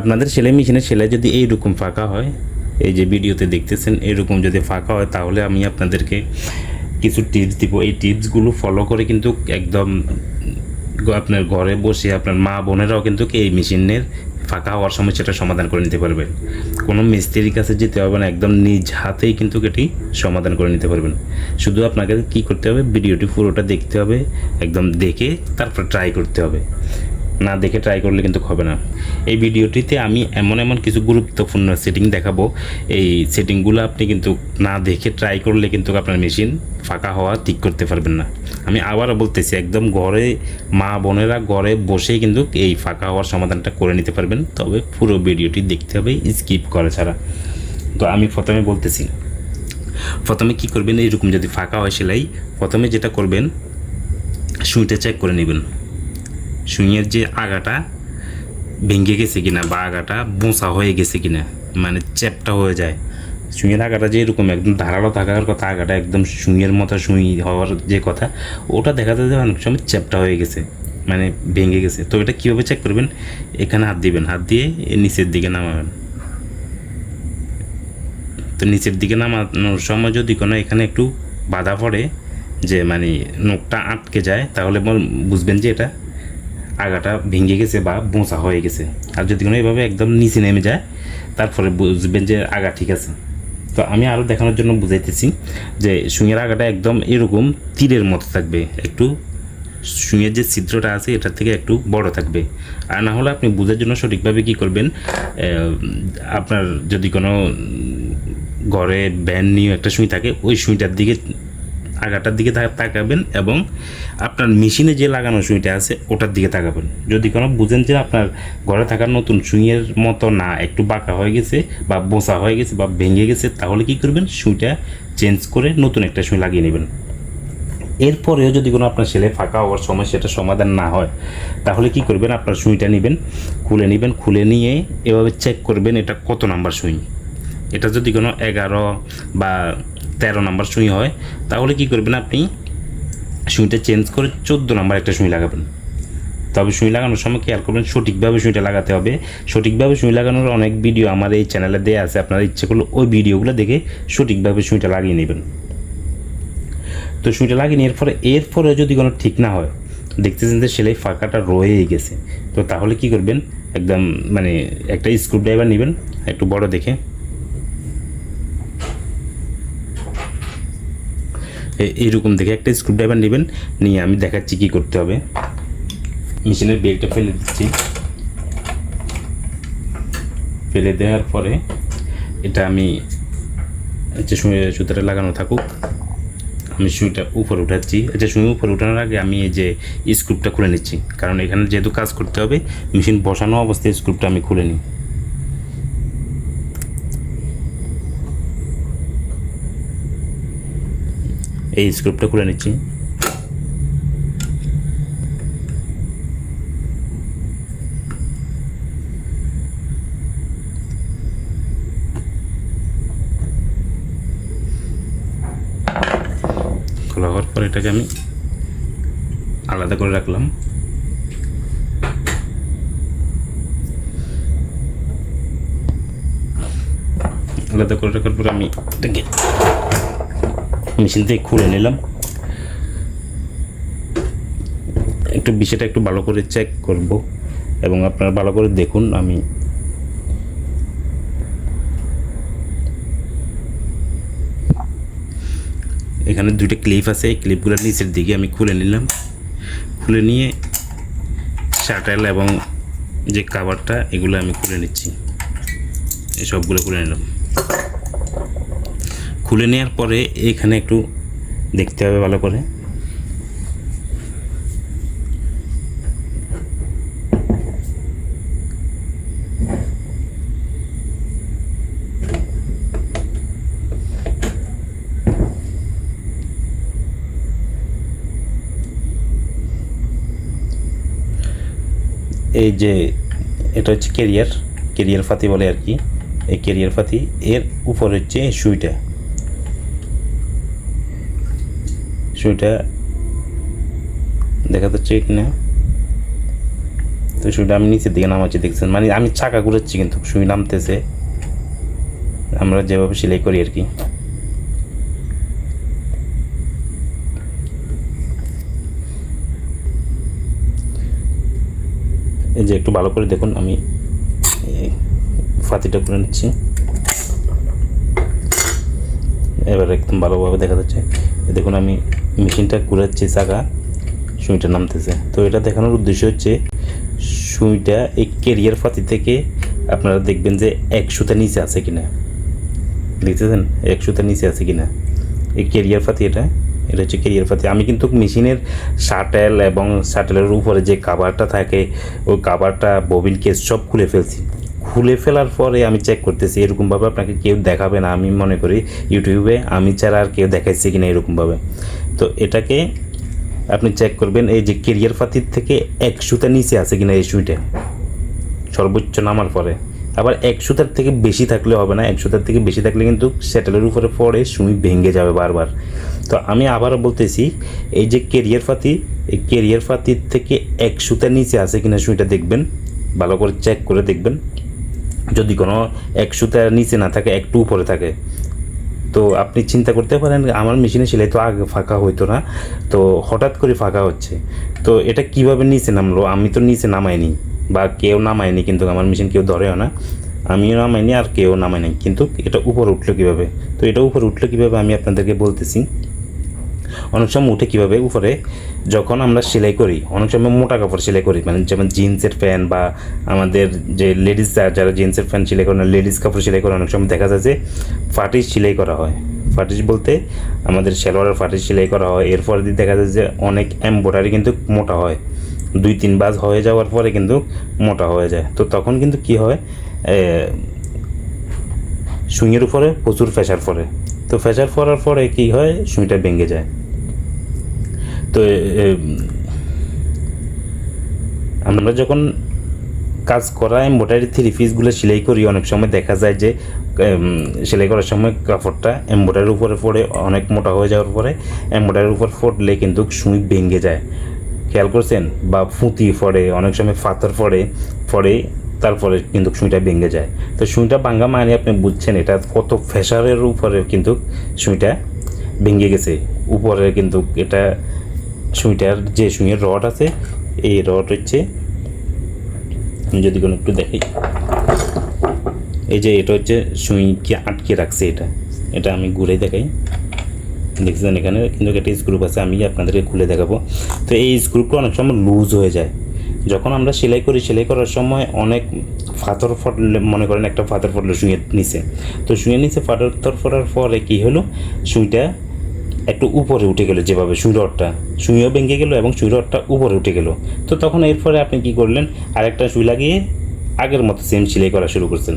আপনাদের সেলাই মেশিনের সেলাই যদি এইরকম ফাঁকা হয়, এই যে ভিডিওতে দেখতেছেন এরকম যদি ফাঁকা হয়, তাহলে আমি আপনাদেরকে কিছু টিপস দিব। এই টিপসগুলো ফলো করে কিন্তু একদম আপনার ঘরে বসে আপনার মা বোনেরাও কিন্তু এই মেশিনের ফাঁকা হওয়ার সমস্যাটা সমাধান করে নিতে পারবেন। কোনো মিস্ত্রির কাছে যেতে হবে না, একদম নিজ হাতেই কিন্তু এটি সমাধান করে নিতে পারবেন। শুধু আপনাকে কি করতে হবে, ভিডিওটি পুরোটা দেখতে হবে, একদম দেখে তারপর ট্রাই করতে হবে। না দেখে ট্রাই করলে কিন্তু হবে না। এই ভিডিওটিতে আমি এমন এমন কিছু গুরুত্বপূর্ণ সেটিং দেখাবো। এই সেটিংগুলো আপনি কিন্তু না দেখে ট্রাই করলে কিন্তু আপনার মেশিন ফাঁকা হওয়া ঠিক করতে পারবেন না। আমি আবারও বলতেছি, একদম ঘরে মা বোনেরা ঘরে বসেই কিন্তু এই ফাঁকা হওয়ার সমাধানটা করে নিতে পারবেন। তবে পুরো ভিডিওটি দেখতে হবে স্কিপ করা ছাড়া। তো আমি প্রথমে বলতেছি, প্রথমে কি করবেন? এইরকম যদি ফাঁকা হয় সেলাই, প্রথমে যেটা করবেন, সুইটা চেক করে নেবেন। সুইয়ের যে আগাটা ভেঙে গেছে কিনা বা আগাটা বোঁচা হয়ে গেছে কিনা মানে চ্যাপটা হয়ে যায়। সুইয়ের আগাটা যে এরকম, একদম ধারালো থাকার কথা, আগাটা একদম সুইয়ের মতো সুই হওয়ার যে কথা, ওটা দেখা যায় যে অনেক সময় চ্যাপটা হয়ে গেছে মানে ভেঙে গেছে। তো এটা কীভাবে চেক করবেন? এখানে হাত দিবেন, হাত দিয়ে নিচের দিকে নামাবেন। তো নিচের দিকে নামানোর সময় যদি কোনো এখানে একটু বাধা পড়ে, যে মানে নখটা আটকে যায়, তাহলে বুঝবেন যে এটা আগাটা ভেঙে গেছে বা বোঁচা হয়ে গেছে। আর যদি কোনো এভাবে একদম নিচে নেমে যায়, তারপরে বুঝবেন যে আগা ঠিক আছে। তো আমি আরও দেখানোর জন্য বুঝাইতেছি যে সুইয়ের আগাটা একদম এরকম তীরের মতো থাকবে। একটু সুইয়ের যে ছিদ্রটা আছে, এটার থেকে একটু বড় থাকবে। আর না হলে আপনি বোঝার জন্য সঠিকভাবে কী করবেন আপনার যদি কোনো ঘরে ব্যান নিয়ে একটা সুই থাকে, ওই সুইটার দিকে আগাটার দিকে তাকাবেন এবং আপনার মেশিনে যে লাগানো সুইটা আছে, ওটার দিকে তাকাবেন। যদি কোনো বুঝেন যে আপনার ঘরে থাকার নতুন সুইয়ের মতো না, একটু বাঁকা হয়ে গেছে বা বোসা হয়ে গেছে বা ভেঙে গেছে, তাহলে কি করবেন? সুইটা চেঞ্জ করে নতুন একটা সুই লাগিয়ে নেবেন। এরপরেও যদি কোনো আপনার ছেলে ফাঁকা হওয়ার সময় সেটা সমাধান না হয়, তাহলে কি করবেন? আপনার সুইটা নেবেন, খুলে নেবেন, খুলে নিয়ে এভাবে চেক করবেন এটা কত নাম্বার সুই। এটা যদি কোনো এগারো বা তেরো নাম্বার সুই হয়, তাহলে কি করবেন আপনি? সুইটা চেঞ্জ করে চোদ্দ নাম্বার একটা সুই লাগাবেন। তবে সুই লাগানোর সময় খেয়াল করবেন, সঠিকভাবে সুইটা লাগাতে হবে। সঠিকভাবে সুই লাগানোর অনেক ভিডিও আমার এই চ্যানেলে দেওয়া আছে, আপনারা ইচ্ছে করলে ওই ভিডিওগুলো দেখে সঠিকভাবে সুইটা লাগিয়ে নেবেন। তো সুইটা লাগিয়ে নেওয়ার পরে, এরপরে যদি কোনো ঠিক না হয়, দেখতেছেন যে সেলাই ফাঁকাটা রয়েই গেছে। তো তাহলে কি করবেন? একদম মানে একটা স্ক্রু ড্রাইভার নেবেন, একটু বড় দেখে এ- এইরকম দেখে একটা স্ক্রু ড্রাইভার নেবেন, নিয়ে আমি দেখাচ্ছি কি করতে হবে। মেশিনের বেলটা ফেলে দিচ্ছি। ফেলে দেওয়ার পরে এটা আমি যে সুতাটা লাগানো থাকুক। আমি সুইটা উপরে উঠাচ্ছি। আচ্ছা সুই উপরে উঠানোর আগে আমি এই যে স্ক্রুপটা খুলে নিচ্ছি। কারণ এখানে যেহেতু কাজ করতে হবে, মেশিন বসানো অবস্থায় স্ক্রুপটা আমি খুলে নিই। এই স্ক্রুপটা খুলে নিচ্ছি। খোলা হওয়ার পর এটাকে আমি আলাদা করে রাখলাম। আলাদা করে রাখার পর আমি এটাকে মেশিন থেকে খুলে নিলাম। একটু বিষয়টা একটু ভালো করে চেক করব এবং আপনারা ভালো করে দেখুন আমি এখানে দুইটা ক্লিপ আছে। এই ক্লিপগুলোর নিচের দিকে আমি খুলে নিলাম। খুলে নিয়ে শাটাল এবং যে কাভারটা এগুলো আমি খুলে নিচ্ছি। সবগুলো খুলে নিলাম। খুলে নেওয়ার পরে এখানে একটু দেখতে হবে ভালো করে। এই যে এটা হচ্ছে কেরিয়ার কেরিয়ার ফাতি বলে আর কি। এই কেরিয়ার ফাতি, এর উপর হচ্ছে সুইটা। সুইটা দেখা যাচ্ছে কিনা তো সুইটা আমি নিচের দিকে নামাচ্ছি, দেখছেন? মানে আমি চাকা ঘুরাচ্ছি কিন্তু সুই নামতেছে। আমরা যেভাবে সেলাই করি আর কি। এই যে একটু ভালো করে দেখুন, আমি ফাতিটা করে নিচ্ছি। এবার একদম ভালোভাবে দেখা যাচ্ছে। দেখুন আমি মেশিনটা ঘুরাচ্ছি চাকা সুইটা নামতেছে। তো এটা দেখানোর উদ্দেশ্য হচ্ছে সুইটা এই কেরিয়ার ফাতি থেকে আপনারা দেখবেন যে একশোটা নিচে আছে কিনা। দেখতেছেন? একশোটা নিচে আছে কিনা। এই কেরিয়ার ফাতি এটা এটা হচ্ছে কেরিয়ার ফাতি আমি কিন্তু মেশিনের শাটেল এবং শাটেলের উপরে যে কাভারটা থাকে, ওই কাভারটা ববিন কেস সব খুলে ফেলছি। খুলে ফেলার পরে আমি চেক করতেছি, এরকমভাবে আপনাকে কেউ দেখাবে না। আমি মনে করি, ইউটিউবে আমি ছাড়া আর কেউ দেখাইছে কিনা এরকমভাবে। তো এটাকে আপনি চেক করবেন, এই যে কেরিয়ার ফাতির থেকে এক সুতা নিচে আছে কিনা এই সুইটা? সর্বোচ্চ নামার পরে। আবার এক সুতার থেকে বেশি থাকলে হবে না, এক সুতার থেকে বেশি থাকলে কিন্তু স্যাটেলের উপরে পড়ে সুই ভেঙে যাবে বারবার। তো আমি আবারও বলতেছি, এই যে কেরিয়ার ফাতি, এই কেরিয়ার ফাতির থেকে একশোটার নিচে আছে কিনা সুইটা দেখবেন, ভালো করে চেক করে দেখবেন। যদি কোনো একশোটার নিচে না থাকে, একটু উপরে থাকে তো আপনি চিন্তা করতে পারেন, আমার মেশিনে সেলাই তো আগে ফাঁকা হইতো না, তো হঠাৎ করে ফাঁকা হচ্ছে। তো এটা কীভাবে নিচে নামলো? আমি তো নিচে নামাইনি, বা কেউ নামায়নি কিন্তু আমার মেশিন কেউ ধরেও না। আমিও নামাইনি আর কেউ নামাইনি কিন্তু এটা উপর উঠল কীভাবে? তো এটা উপর উঠল কীভাবে আমি আপনাদেরকে বলতেছি। অনেক সময় উঠে কীভাবে উপরে, যখন আমরা সেলাই করি, অনেক সময় মোটা কাপড় সেলাই করি মানে যেমন জিন্সের প্যান্ট বা আমাদের যে লেডিস, যারা জিন্সের প্যান্ট সেলাই করে না লেডিস কাপড় সেলাই করে অনেক সময় দেখা যায় যে ফাটিস সেলাই করা হয়। ফাটিস বলতে আমাদের সেলোয়ারের ফাটিস সেলাই করা হয়, এরপর দিয়ে দেখা যায় যে অনেক এম্ব্রয়ডারি কিন্তু মোটা হয়। দুই, তিন বাজ হয়ে যাওয়ার পরে কিন্তু মোটা হয়ে যায়। তো তখন কিন্তু কি হয় সুইয়ের উপরে প্রচুর ফেসার পরে। তো ফেসার পড়ার পরে কী হয়, সুইটা ভেঙে যায়। তো আমরা যখন কাজ করা এম্ব্রয়ডারি থ্রি পিসগুলো সেলাই করি, অনেক সময় দেখা যায় যে সেলাই করার সময় কাপড়টা এম্ব্রয়ডারির উপরে পড়ে, অনেক মোটা হয়ে যাওয়ার পরে এম্ব্রয়ডারির উপর পড়লে কিন্তু সুই ভেঙে যায়। খেয়াল করছেন? বা ফুঁতি পড়ে অনেক সময় ফাতর পড়ে পড়ে তারপরে কিন্তু সুইটা ভেঙে যায়। তো সুইটা ভাঙ্গা মানে আপনি বুঝছেন, এটা কত ফেসারের উপরে কিন্তু সুইটা ভেঙে গেছে। উপরে কিন্তু এটা সুইটার, যে সুইয়ের রড আছে, এই রড হচ্ছে, আমি যদি কোনো একটু দেখি। এই যে এটা হচ্ছে সুইকে আটকে রাখছে এটা। এটা আমি ঘুরে দেখাই। দেখছেন এখানে কিন্তু একটা স্ক্রুপ আছে, আমি আপনাদেরকে খুলে দেখাবো। তো এই স্ক্রুপটা অনেক সময় লুজ হয়ে যায়। যখন আমরা সেলাই করি, সেলাই করার সময় অনেক ফাথর ফটলে, মনে করেন একটা ফাতর ফটলো শুয়ে নিচে। তো শুয়ে নিচে ফাথর ফটার পরে কী হলো? সুইটা একটু উপরে উঠে গেলো যেভাবে সুই রডটা সুইও ভেঙে গেলো এবং সুই রডটা উপরে উঠে গেলো। তো তখন এরপরে আপনি কি করলেন? আরেকটা সুই লাগিয়ে আগের মতো সেম সেলাই করা শুরু করছেন।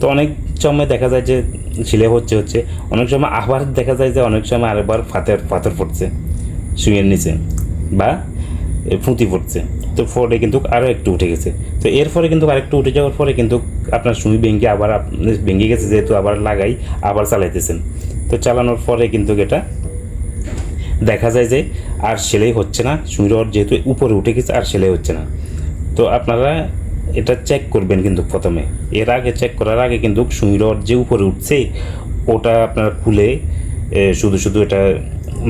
তো অনেক সময় দেখা যায় যে সেলাই হচ্ছে হচ্ছে। অনেক সময় আবার দেখা যায় যে অনেক সময় আরেকবার ফাতের পাথর পড়ছে সুইয়ের নিচে বা ফুঁতি পড়ছে তো ফোরে কিন্তু আরও একটু উঠে গেছে। তো এর ফলে কিন্তু আরেকটু উঠে যাওয়ার পরে কিন্তু আপনার সুই ভেঙে আবার ভেঙে গেছে যেহেতু আবার লাগাই, আবার চালাইতেছেন। তো চালানোর পরে কিন্তু এটা দেখা যায় যে আর সেলাই হচ্ছে না। সুই রড যেহেতু উপরে উঠে গেছে, আর সেলাই হচ্ছে না। তো আপনারা এটা চেক করবেন কিন্তু প্রথমে। এর আগে চেক করার আগে কিন্তু সুই রড যে উপরে উঠছে, ওটা আপনারা খুলে শুধু শুধু এটা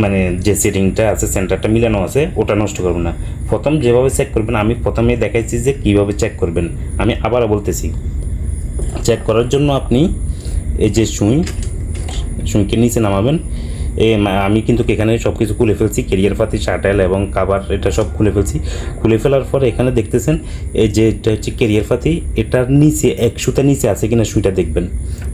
মানে যে সেটিংটা আছে, সেন্টারটা মিলানো আছে, ওটা নষ্ট করবেন না। প্রথম যেভাবে চেক করবেন, আমি প্রথমে দেখাইছি যে কীভাবে চেক করবেন। আমি আবারও বলতেছি চেক করার জন্য আপনি এই যে সুই, সুইকে নিচে নামাবেন। এ আমি কিন্তু এখানে সব কিছু খুলে ফেলছি কেরিয়ার পাতি শার্টেল এবং কাভার এটা সব খুলে ফেলছি। খুলে ফেলার পরে এখানে দেখতেছেন এই যে, এটা হচ্ছে কেরিয়ার পাতি, এটার নিচে এক সুতা নিচে আছে কিনা সুইটা দেখবেন।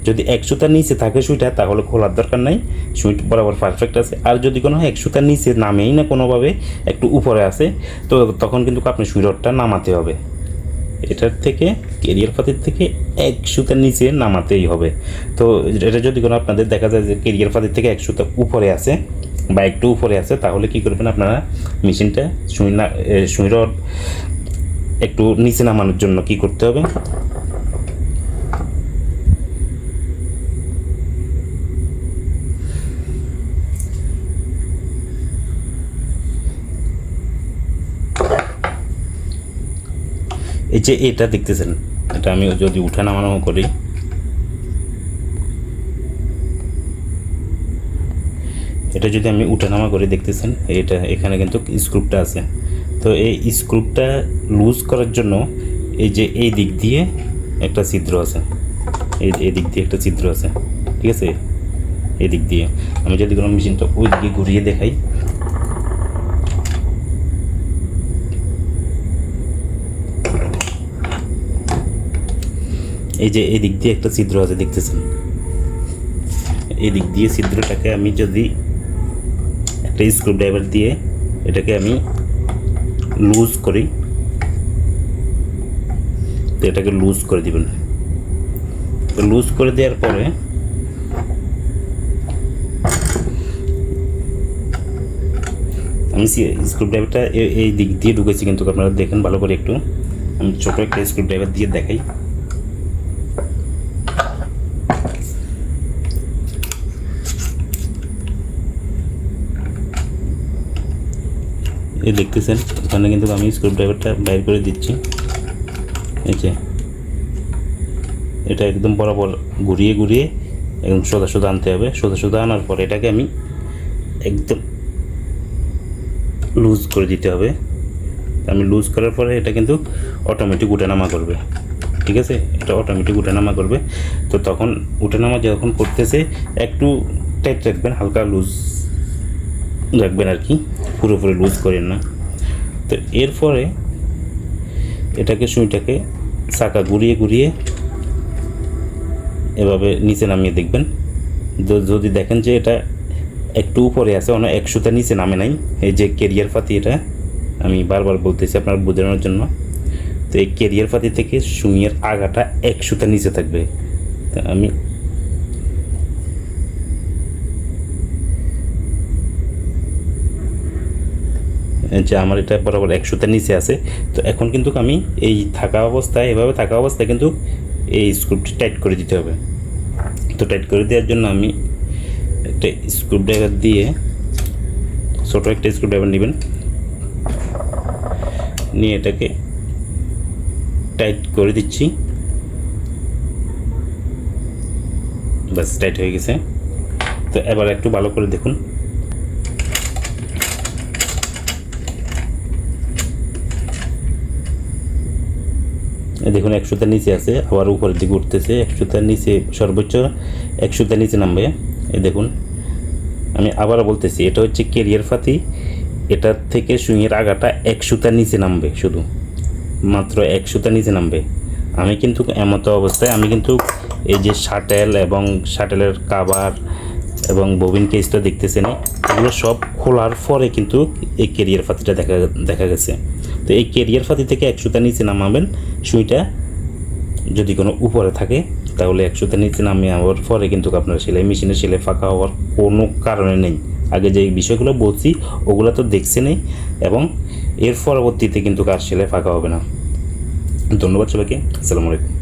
যদি এক সুতার নিচে থাকে সুইটা, তাহলে খোলার দরকার নাই, সুইট বরাবর পারফেক্ট আছে। আর যদি কোনো এক সুতার নিচে নামেই না কোনোভাবে, একটু উপরে আছে, তো তখন কিন্তু আপনি সুই নামাতে হবে। এটার থেকে, কেরিয়ার ফাঁদের থেকে এক সুতার নিচে নামাতেই হবে। তো এটা যদি কোনো আপনাদের দেখা যায় যে কেরিয়ার ফাঁদের থেকে এক সুতা উপরে আছে বা একটু উপরে আছে, তাহলে কি করবেন আপনারা মেশিনটা সুই না সুই রড একটু নিচে নামানোর জন্য কি করতে হবে? এই যে এটা দেখতেছেন, এটা আমি যদি উঠা নামানো করি। এটা যদি আমি উঠানামা করে, দেখতেছেন এটা এখানে কিন্তু স্ক্রুপটা আছে। তো এই স্ক্রুপটা লুজ করার জন্য এই যে এই দিক দিয়ে একটা ছিদ্র আছে। এই এই দিক দিয়ে একটা ছিদ্র আছে, ঠিক আছে? এই দিক দিয়ে। আমি যদি কোনো মেশিনটা ওই দিকে ঘুরিয়ে দেখাই এই যে এই দিক দিয়ে একটা ছিদ্র আছে, দেখতেছেন? এই দিক দিয়ে ছিদ্রটাকে আমি যদি একটা স্ক্রু ড্রাইভার দিয়ে এটাকে আমি লুজ করি, তো এটাকে লুজ করে দিবেন। লুজ করে দেওয়ার পরে আমি স্ক্রু ড্রাইভারটা এই দিক দিয়ে ঢুকেছি, কিন্তু আপনারা দেখেন ভালো করে একটু। আমি ছোটো একটা স্ক্রু ড্রাইভার দিয়ে দেখাই। এই দেখতেছেন। ওখানে কিন্তু আমি স্ক্রু ড্রাইভারটা বাইর করে দিচ্ছি। এই যে। এটা একদম বরাবর ঘুরিয়ে ঘুরিয়ে একদম সোজা সোজা আনতে হবে। সোজা সোজা আনার পর এটাকে আমি একদম লুজ করে দিতে হবে। আমি লুজ করার পরে এটা কিন্তু অটোমেটিক উঠানামা করবে। ঠিক আছে? এটা অটোমেটিক উঠানামা করবে। তো তখন উঠানামা যখন করতেছে, একটু টাইট রাখবেন, হালকা লুজ রাখবেন আর কি। পুরোপুরি লুজ করেন না। তো এরপরে এটাকে সুইটাকে চাকা ঘুরিয়ে ঘুরিয়ে এভাবে নিচে নামিয়ে দেখবেন। যদি দেখেন যে এটা একটু উপরে আছে, অন্য একশোটা নিচে নামে নাই। এই যে কেরিয়ার পাতি এটা, আমি বারবার বলতেছি আপনার বোঝানোর জন্য। তো এই কেরিয়ার পাতি থেকে সুইয়ের আগাটা একশোটা নিচে থাকবে। তা আমি যে আমার এটা বরাবর একশোতে নিচে আছে। তো এখন কিন্তু আমি এই থাকা অবস্থায়, এভাবে থাকা অবস্থায় কিন্তু এই স্ক্রুপটি টাইট করে দিতে হবে। তো টাইট করে দেওয়ার জন্য আমি একটা স্ক্রু ড্রাইভার দিয়ে ছোটো একটা স্ক্রু ড্রাইভার নেবেন। নিয়ে এটাকে টাইট করে দিচ্ছি। বাস টাইট হয়ে গেছে। তো এবার একটু ভালো করে দেখুন। দেখুন একশোটার নিচে আছে, আবার উপরের দিকে উঠতেছে। একশোটার নিচে সর্বোচ্চ একশোটার নিচে নামবে। এ দেখুন, আমি আবারও বলতেছি, এটা হচ্ছে কেরিয়ার ফাতি। এটার থেকে সুইয়ের আগাটা একশোটার নিচে নামবে শুধু। মাত্র একশোটার নিচে নামবে। আমি কিন্তু এমতো অবস্থায়, আমি কিন্তু এই যে শাটেল এবং শাটেলের কাবার এবং ববিন কেসটা দেখতেছেন, এগুলো সব খোলার পরে কিন্তু এই কেরিয়ার ফাতিটা দেখা দেখা গেছে। তো এই কেরিয়ার ফাতি থেকে একশোটা নিচে নামাবেন, সুইটা যদি কোনো উপরে থাকে, তাহলে একশোটা নিচে নামিয়ে আমার পরে কিন্তু আপনার সেলাই মেশিনে সেলাই ফাঁকা হওয়ার কোনো কারণে নেই। আগে যে বিষয়গুলো বলছি, ওগুলো তো দেখছেনই এবং এর পরবর্তীতে কিন্তু কার সেলাই ফাঁকা হবে না। ধন্যবাদ সবাইকে, আসসালামু আলাইকুম।